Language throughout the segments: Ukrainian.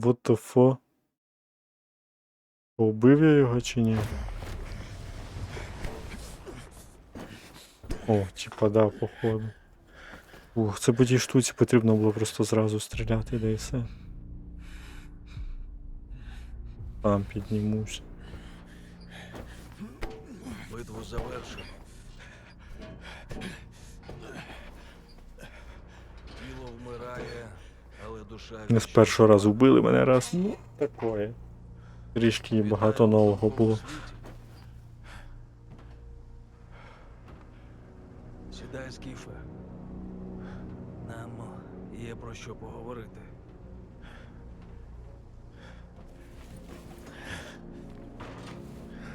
What the fuck? Убив я його чи ні? О, типа да, походу. Ух, це по тій штуці потрібно було просто зразу стріляти, да і все. Там піднімусь. Битву завершено. Не з першого разу вбили мене раз. Ну, такое. Трішки багато нового було. Сідай, Скіфе. Нам є про що поговорити.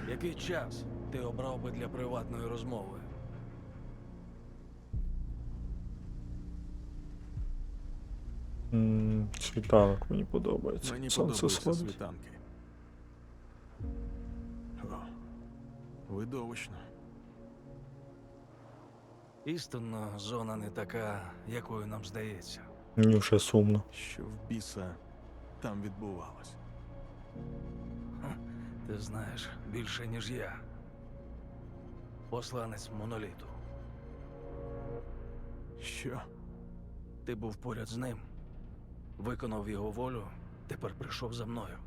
Який час ти обрав би для приватної розмови? Світанок мені подобається. Мені Сонце подобаються сходить. світанки. О, видовищно. Істинно, зона не така, якою нам здається. Мені вже сумно. Що в біса там відбувалось. Ти знаєш більше, ніж я. Посланець моноліту. Що? Ти був поряд з ним, виконав його волю, тепер прийшов за мною.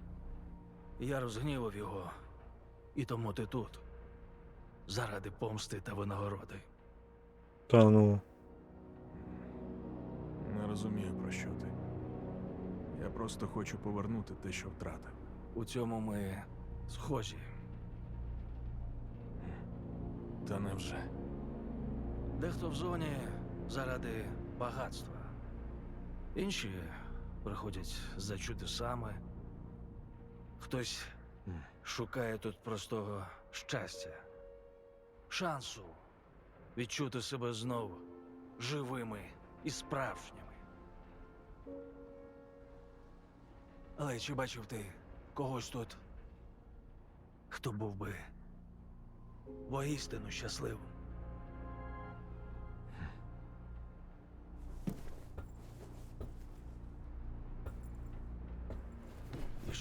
Я розгнівав його, і тому ти тут. Заради помсти та винагороди. Та ну. Не розумію, про що ти. Я просто хочу повернути те, що втратив. У цьому ми схожі. Та невже? Дехто в зоні заради багатства. Інші приходять за чудесами. Хтось шукає тут простого щастя, шансу відчути себе знову живими і справжніми. Але чи бачив ти когось тут, хто був би воістину щасливим?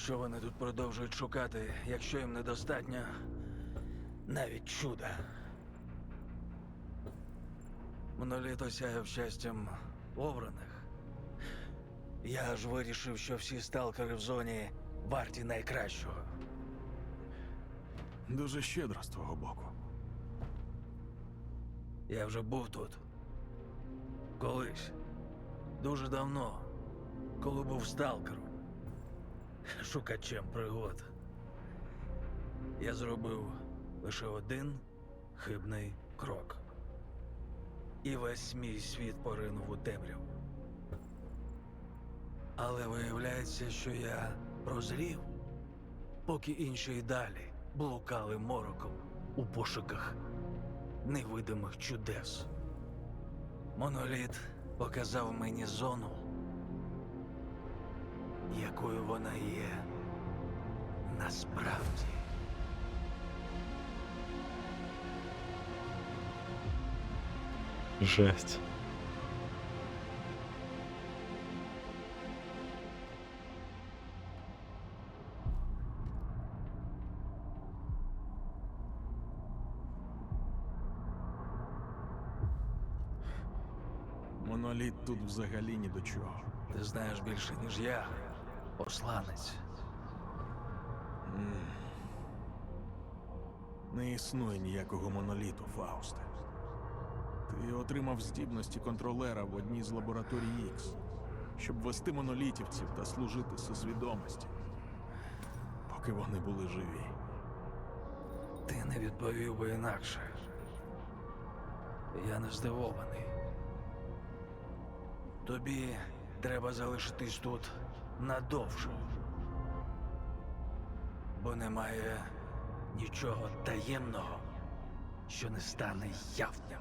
Що вони тут продовжують шукати, якщо їм недостатньо навіть чуда? Моноліт осяяв щастям обраних. Я ж вирішив, що всі сталкери в зоні варті найкращого. Дуже щедро з твого боку. Я вже був тут. Колись. Дуже давно, коли був сталкером. Шукачем пригод. Я зробив лише один хибний крок. І весь мій світ поринув у темряву. Але виявляється, що я прозрів, поки інші й далі блукали мороком у пошуках невидимих чудес. Моноліт показав мені зону, якою вона є насправді. Жесть. Моноліт тут взагалі ні до чого. Ти знаєш більше, ніж я, посланець. Не існує ніякого моноліту, Фаусте. Ти отримав здібності контролера в одній з лабораторій Ікс, щоб вести монолітівців та служити всесвідомості, поки вони були живі. Ти не відповів би інакше. Я не здивований. Тобі треба залишитись тут надовше. Бо немає нічого таємного, що не стане явним.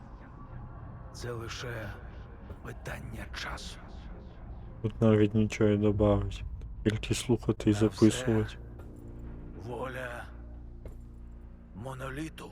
Це лише питання часу. Тут навіть нічого і добавить. Тільки слухати і записувати. Воля моноліту.